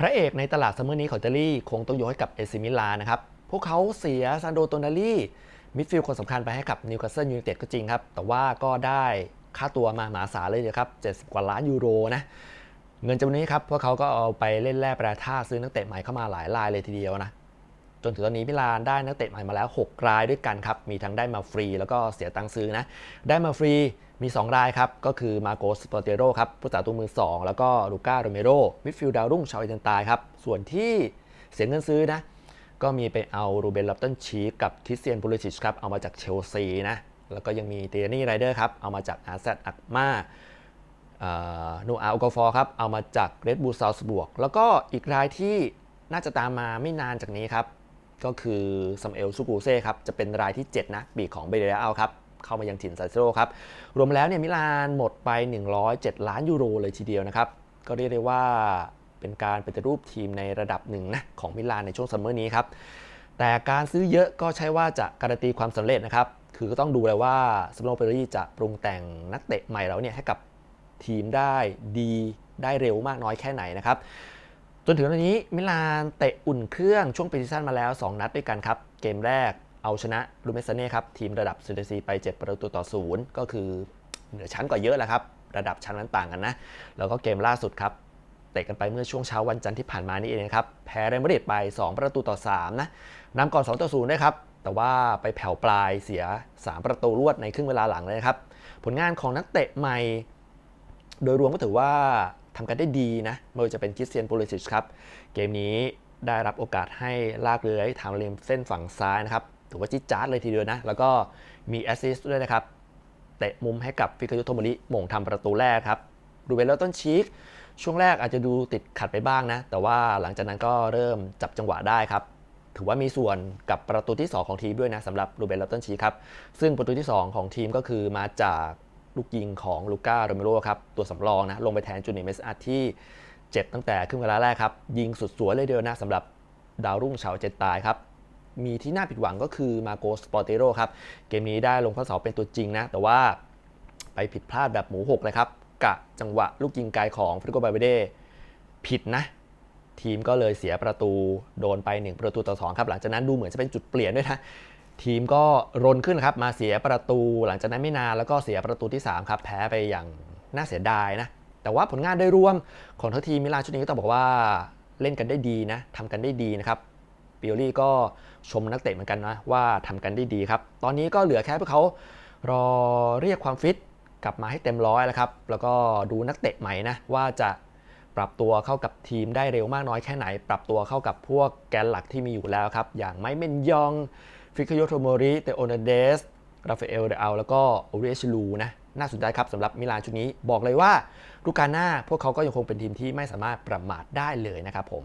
พระเอกในตลาดซัมเมอร์นี้ของอิตาลีคงต้องยกให้กับเอซิมิลานะครับพวกเขาเสียซานโดโตนาลีมิดฟิลด์คนสำคัญไปให้กับนิวคาสเซิลยูไนเต็ดก็จริงครับ แต่ว่าก็ได้ค่าตัวมามหาศาลเลยนะครับ 70 กว่าล้านยูโรนะเงินจำนวนนี้ครับพวกเขาก็เอาไปเล่นแร่แปรธาตุซื้อนักเตะใหม่เข้ามาหลายรายเลยทีเดียวนะจนถึงตอนนี้มิลานได้นักเตะใหม่มาแล้ว 6 รายด้วยกันครับ มีทั้งได้มาฟรีแล้วก็เสียตังค์ซื้อนะ ได้มาฟรี มี 2 รายครับ ก็คือมาโกสปอเตโรครับผู้สาตัวมือ 2 แล้วก็ลูก้าโรเมโรมิดฟิลด์ดาวรุ่งชาวอิตาลีครับ ส่วนที่เสียเงินซื้อนะ ก็มีไปเอารูเบนลัปตันชีฟกับทิเซียนบูลิชิชครับ เอามาจากเชลซีนะ แล้วก็ยังมีเตนี่ไรเดอร์ครับ เอามาจากอาร์เซตอักมาโนอาโอกฟอร์ครับ เอามาจากเรดบู l ซาวส์บวก แล้วก็อีกรายที่น่าจะตามมาไม่นานจากนี้ครับ ก็คือซัมเอลซูกูเซ่ครับ จะเป็นรายที่ 7 นะ ปีกของเบเดรอัลครับ เข้ามายังถิ่นซาเซโรครับ รวมแล้วเนี่ยมิลานหมดไป 107 ล้านยูโรเลยทีเดียวนะครับ ก็เรียกได้ว่าเป็นการปฏิรูปทีมในระดับหนึ่งนะของมิลานในช่วงซัมเมอร์นี้ครับ แต่การซื้อเยอะก็ใช่ว่าจะการันตีความสำเร็จนะครับ คือก็ต้องดูเลยว่าสโนเปอรี่จะปรุงแต่งนักเตะใหม่เราเนี่ยให้กับทีมได้ดีได้เร็วมากน้อยแค่ไหนนะครับจนถึงตอนนี้มิลานเตะอุ่นเครื่องช่วงปีซีซั่นมาแล้ว 2 นัดด้วยกันครับ เกมแรก เอาชนะลูเมสเน่ครับทีมระดับซูเดซีไป 7 ประตูต่อศูนย์ก็คือเหนือชั้นกว่าเยอะแหละครับ ระดับชั้นนั้นต่างกันนะ แล้วก็เกมล่าสุดครับเตะกันไปเมื่อช่วงเช้าวันจันทร์ที่ผ่านมานี่เองครับแพ้เรอัลมาดริดไป 2 ประตูต่อ3นะนำก่อน 2 ต่อ0ได้ครับแต่ว่าไปแผ่วปลายเสีย 3 ประตูรวดในครึ่งเวลาหลังเลยครับผลงานของนักเตะใหม่ โดยรวมก็ถือว่าทำกันได้ดีนะไม่ว่าจะเป็นคริสเตียนโปลิซิชครับเกมนี้ได้รับโอกาสให้ลากเลื้อยทางริมเส้นฝั่งซ้ายนะครับ ถือว่าจิ๊ดจ๊าดเลยทีเดียวนะ แล้วก็มีแอสซิสต์ด้วยนะครับ เตะมุมให้กับฟิกายุโทโมริหม่งทำประตูแรกครับดูเบลต้นชีกช่วงแรกอาจจะดูติดขัดไปบ้างนะ แต่ว่าหลังจากนั้นก็เริ่มจับจังหวะได้ครับ ถือว่ามีส่วนกับประตูที่ 2 ของทีมด้วยนะสำหรับรูเบนลัตตันชีครับ ซึ่งประตูที่ 2 ของทีมก็คือมาจากลูกยิงของลูก้าโรเมโรครับ ตัวสำรองนะ ลงไปแทนจูเนียร์เมสอาที่เจ็บตั้งแต่ครึ่งเวลาแรกครับ ยิงสุดสวยเลยเดียวนะสำหรับดาวรุ่งชาวเจนตายครับ มีที่น่าผิดหวังก็คือมาโกสปอร์เตโรครับ เกมนี้ได้ลงข้อสอบเป็นตัวจริงนะ แต่ว่าไปผิดพลาดแบบหมูหกเลยครับกะจังหวะลูกยิงไกลของฟริโกบาเบเดผิดนะทีมก็เลยเสียประตูโดนไป 1 ประตูต่อ2ครับหลังจากนั้นดูเหมือนจะเป็นจุดเปลี่ยนด้วยนะทีมก็รนขึ้นครับมาเสียประตูหลังจากนั้นไม่นานแล้วก็เสียประตูที่ 3 ครับแพ้ไปอย่างน่าเสียดายนะแต่ว่าผลงานโดยรวมของทั้งทีมมิลานชุดนี้ก็ต้องบอกว่าเล่นกันได้ดีนะทำกันได้ดีนะครับ ปิโอลี่ก็ชมนักเตะเหมือนกันนะว่าทำกันได้ดีครับ ตอนนี้ก็เหลือแค่พวกเขารอเรียกความฟิตกลับมาให้เต็มร้อยแล้วครับ แล้วก็ดูนักเตะใหม่นะว่าจะปรับตัวเข้ากับทีมได้เร็วมากน้อยแค่ไหน ปรับตัวเข้ากับพวกแกนหลักที่มีอยู่แล้วครับ อย่างไมเมนยอง ฟิกโยโทโมริเตโอนาเดส ราฟาเอลเดอัลแล้วก็โอเรชลูนะ น่าสนใจครับสำหรับมิลานชุดนี้ บอกเลยว่าฤดูกกาลหน้าพวกเขาก็ยังคงเป็นทีมที่ไม่สามารถประมาทได้เลยนะครับผม